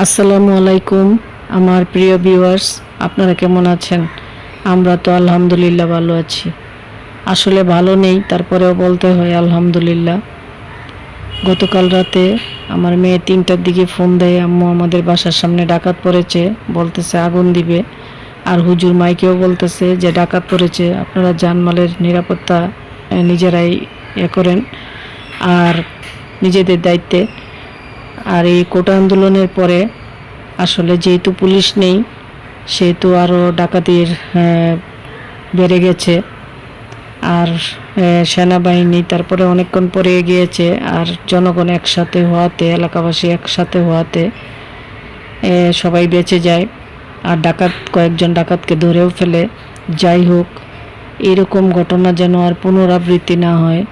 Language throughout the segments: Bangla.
আসসালামু আলাইকুম, আমার প্রিয় ভিউয়ার্স আপনারা কেমন আছেন? আমরা তো আলহামদুলিল্লাহ ভালো আছি। আসলে ভালো নেই, তারপরেও বলতে হয় আলহামদুলিল্লাহ। গতকাল রাতে আমার মেয়ে তিনটার দিকে ফোন দেয়, আম্মু আমাদের বাসার সামনে ডাকাত পড়েছে, বলতেছে আগুন দিবে। আর হুজুর মাইকেও বলতেছে যে ডাকাত পড়েছে, আপনারা জানমালের নিরাপত্তা নিজেরাই এ করেন। আর নিজেদের দায়িত্বে আর এই কোটা আন্দোলনের পরে আসলে যেহেতু পুলিশ নেই, সেহেতু আরও ডাকাতির বেড়ে গেছে। আর সেনাবাহিনী তারপরে অনেকক্ষণ পরে গিয়েছে আর জনগণ একসাথে হওয়াতে, এলাকাবাসী একসাথে হওয়াতে সবাই বেঁচে যায়। আর ডাকাত, কয়েকজন ডাকাতকে ধরেও ফেলে। যাই হোক, এরকম ঘটনা যেন আর পুনরাবৃত্তি না হয়।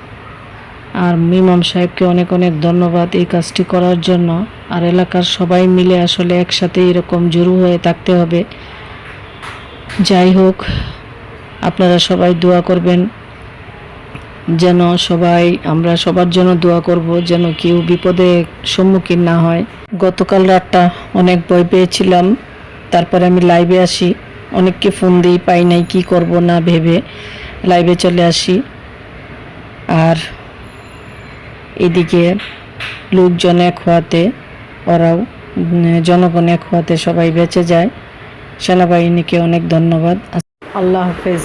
আর মিমাম সাহেবকে অনেক অনেক ধন্যবাদ এই কাজটি করার জন্য। আর এলাকার সবাই মিলে আসলে একসাথে এরকম জড়ো হয়ে থাকতে হবে। যাই হোক, আপনারা সবাই দোয়া করবেন যেন সবাই, আমরা সবার জন্য দোয়া করব যেন কেউ বিপদে সম্মুখীন না হয়। গতকাল রাতটা অনেক ভয় পেয়েছিলাম। তারপরে আমি লাইভে আসি। অনেককে ফোন দিই, পাই নাই কি করব না ভেবে। লাইভে চলে আসি। আর এদিকে লোকজন এক হওয়াতে, ওরাও জনগণ এক হওয়াতে সবাই বেঁচে যায়। সেনাবাহিনীকে অনেক ধন্যবাদ। আল্লাহ হাফেজ।